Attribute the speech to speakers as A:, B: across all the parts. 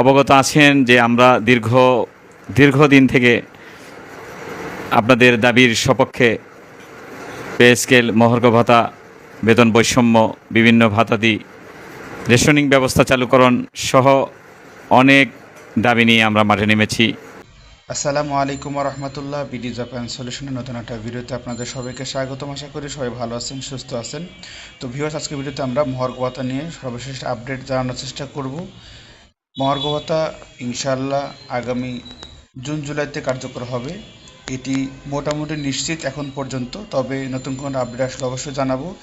A: অবগত আছেন যে আমরা দীর্ঘ দীর্ঘদিন থেকে আপনাদের দাবির সপক্ষে পে স্কেল, মহর্ঘ ভাতা, বেতন বৈষম্য, বিভিন্ন ভাতাদি রেশনিং ব্যবস্থা চালুকরণ সহ অনেক দাবি নিয়ে আমরা মাঠে নেমেছি।
B: আসসালামু আলাইকুম রহমতুল্লাহ বিডি জাপান সলিউশনের নতুন একটা ভিডিওতে আপনাদের সবাইকে স্বাগতম। আশা করি সবাই ভালো আছেন, সুস্থ আছেন। তো ভিউয়ার্স আজকে ভিডিওতে আমরা মহার্ঘ ভাতা নিয়ে সর্বশেষ আপডেট জানানোর চেষ্টা করব। মহার্ঘ ইনশাল্লাহ আগামী জুন, জুলাইতে কার্যকর হবে। এটি মোটামুটি নিশ্চিত এখন পর্যন্ত, তবে নতুন কোনো আপডেট আসলে অবশ্যই জানাব।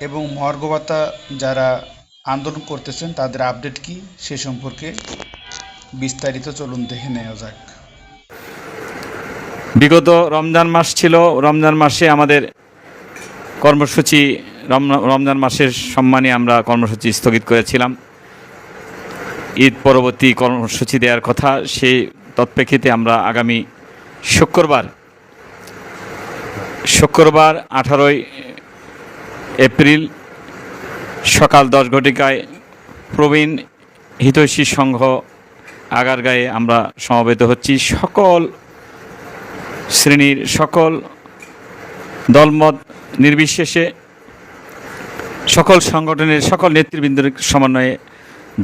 B: এবং মহার্ঘ ভাতা যারা আন্দোলন করতেছেন, তাদের আপডেট কি সে সম্পর্কে বিস্তারিত চলুন দেখে নেওয়া যাক।
A: বিগত রমজান মাস ছিল। রমজান মাসে আমাদের কর্মসূচি রম- রমজান মাসের সম্মানে আমরা কর্মসূচি স্থগিত করেছিলাম। ঈদ পরবর্তী কর্মসূচি দেওয়ার কথা, সেই তৎপ্রেক্ষিতে আমরা আগামী শুক্রবার শুক্রবার আঠারোই এপ্রিল সকাল দশ ঘটিকায় প্রবীণ হিতৈষী সংঘ আগারগাঁয়ে আমরা সমবেত হচ্ছি। সকল শ্রেণির, সকল দলমত নির্বিশেষে, সকল সংগঠনের, সকল নেতৃবৃন্দের সমন্বয়ে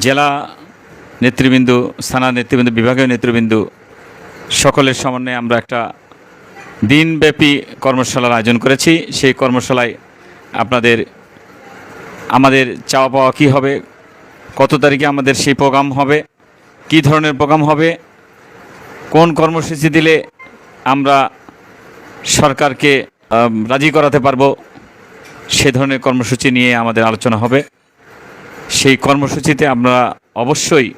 A: জেলা নেতৃবৃন্দ স্থানা নেতৃবৃন্দ, বিভাগীয় নেতৃবৃন্দ সকলের সমন্বয়ে আমরা একটা দিনব্যাপী কর্মশালার আয়োজন করেছি। সেই কর্মশালায় আপনাদের, আমাদের চাওয়া পাওয়া কী হবে, কত তারিখে আমাদের সেই প্রোগ্রাম হবে, কী ধরনের প্রোগ্রাম হবে, কোন কর্মসূচি দিলে আমরা সরকারকে রাজি করাতে পারব, সে ধরনের কর্মসূচি নিয়ে আমাদের আলোচনা হবে। সেই কর্মসূচিতে আমরা অবশ্যই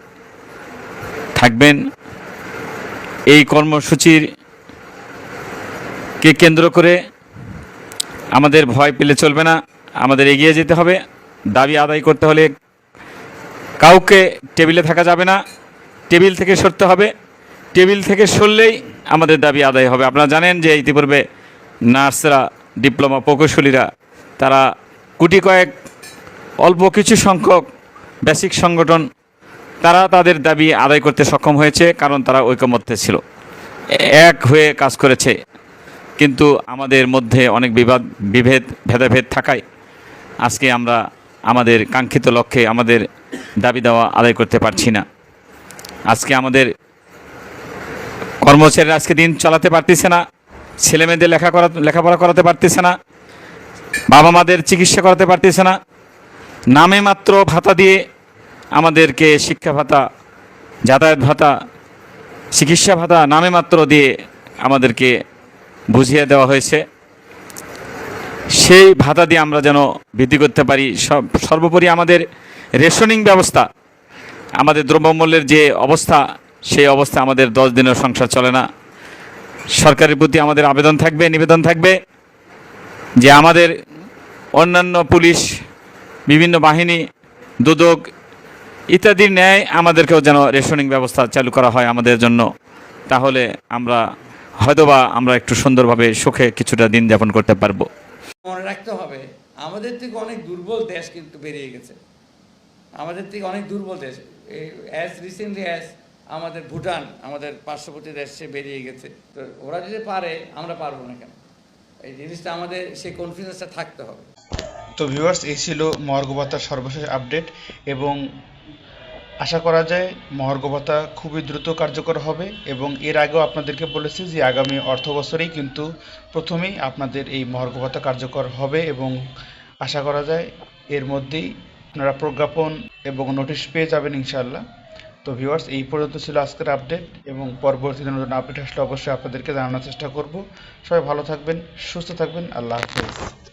A: থাকবেন। এই কর্মসূচির কে কেন্দ্র করে আমাদের ভয় পেলে চলবে না, আমাদের এগিয়ে যেতে হবে। দাবি আদায় করতে হলে কাউকে টেবিলে থাকা যাবে না, টেবিল থেকে সরতে হবে। টেবিল থেকে সরলেই আমাদের দাবি আদায় হবে। আপনারা জানেন যে ইতিপূর্বে নার্সরা, ডিপ্লোমা প্রকৌশলীরা, তারা কোটি কয়েক, অল্প কিছু সংখ্যক বেসিক সংগঠন তারা তাদের দাবি আদায় করতে সক্ষম হয়েছে, কারণ তারা ঐকমত্যে ছিল। এক হয়ে কাজ করেছে। কিন্তু আমাদের মধ্যে অনেক বিবাদ, বিভেদ, ভেদাভেদ থাকায় আজকে আমরা আমাদের কাঙ্ক্ষিত লক্ষ্যে আমাদের দাবি দেওয়া আদায় করতে পারছি না। আজকে আমাদের কর্মচারীরা আজকে দিন চালাতে পারতেছে না, ছেলেমেয়েদের লেখা করা, লেখাপড়া করাতে পারতেছে না বাবা মাদের চিকিৎসা করাতে পারতেছে না। নামে মাত্র ভাতা দিয়ে আমাদেরকে শিক্ষা ভাতা, যাতায়াত ভাতা, চিকিৎসা ভাতা নামে মাত্র দিয়ে আমাদেরকে বুঝিয়ে দেওয়া হয়েছে। সেই ভাতা দিয়ে আমরা যেন বৃদ্ধি করতে পারি, সব, সর্বোপরি আমাদের রেশনিং ব্যবস্থা, আমাদের দ্রব্যমূল্যের যে অবস্থা, সেই অবস্থা আমাদের দশ দিনের সংসার চলে না। সরকারের প্রতি আমাদের আবেদন থাকবে, নিবেদন থাকবে যে আমাদের অন্যান্য পুলিশ, বিভিন্ন বাহিনী, দুদক ইত্যাদির ন্যায় আমাদেরকেও যেন রেশনিং ব্যবস্থা চালু করা হয় আমাদের জন্য। তাহলে আমরা হয়তোবা আমরা একটু সুন্দরভাবে সুখে কিছুটা দিন যাপন করতে পারব।
C: মনে রাখতে হবে আমাদের থেকে অনেক দুর্বল দেশ কিন্তু বেরিয়ে গেছে। আমাদের থেকে অনেক দুর্বল দেশ। অ্যাজ রিসেন্টলি অ্যাজ আমাদের ভুটান আমাদের পার্শ্ববর্তী দেশ সে বেরিয়ে গেছে। তো ওরা যদি পারে আমরা পারব না কেন? এই জিনিসটা আমাদের সেই কনফিডেন্সটা থাকতে হবে।
B: তো ভিউয়ার্স এই ছিল মহার্ঘ ভাতার সর্বশেষ আপডেট এবং আশা করা যায় মহার্ঘ ভাতা খুবই দ্রুত কার্যকর হবে এবং এর আগেও আপনাদেরকে বলেছি যে আগামী অর্থ বছরেই কিন্তু প্রথমেই আপনাদের এই মহার্ঘ ভাতা কার্যকর হবে এবং আশা করা যায় এর মধ্যেই আপনারা প্রজ্ঞাপন এবং নোটিশ পেয়ে যাবেন ইনশাল্লাহ তো ভিউয়ার্স, এই পর্যন্ত ছিল আজকের আপডেট এবং পরবর্তীতে নতুন আপডেট আসলে অবশ্যই আপনাদেরকে জানানোর চেষ্টা করব। সবাই ভালো থাকবেন, সুস্থ থাকবেন, আল্লাহ হাফেজ।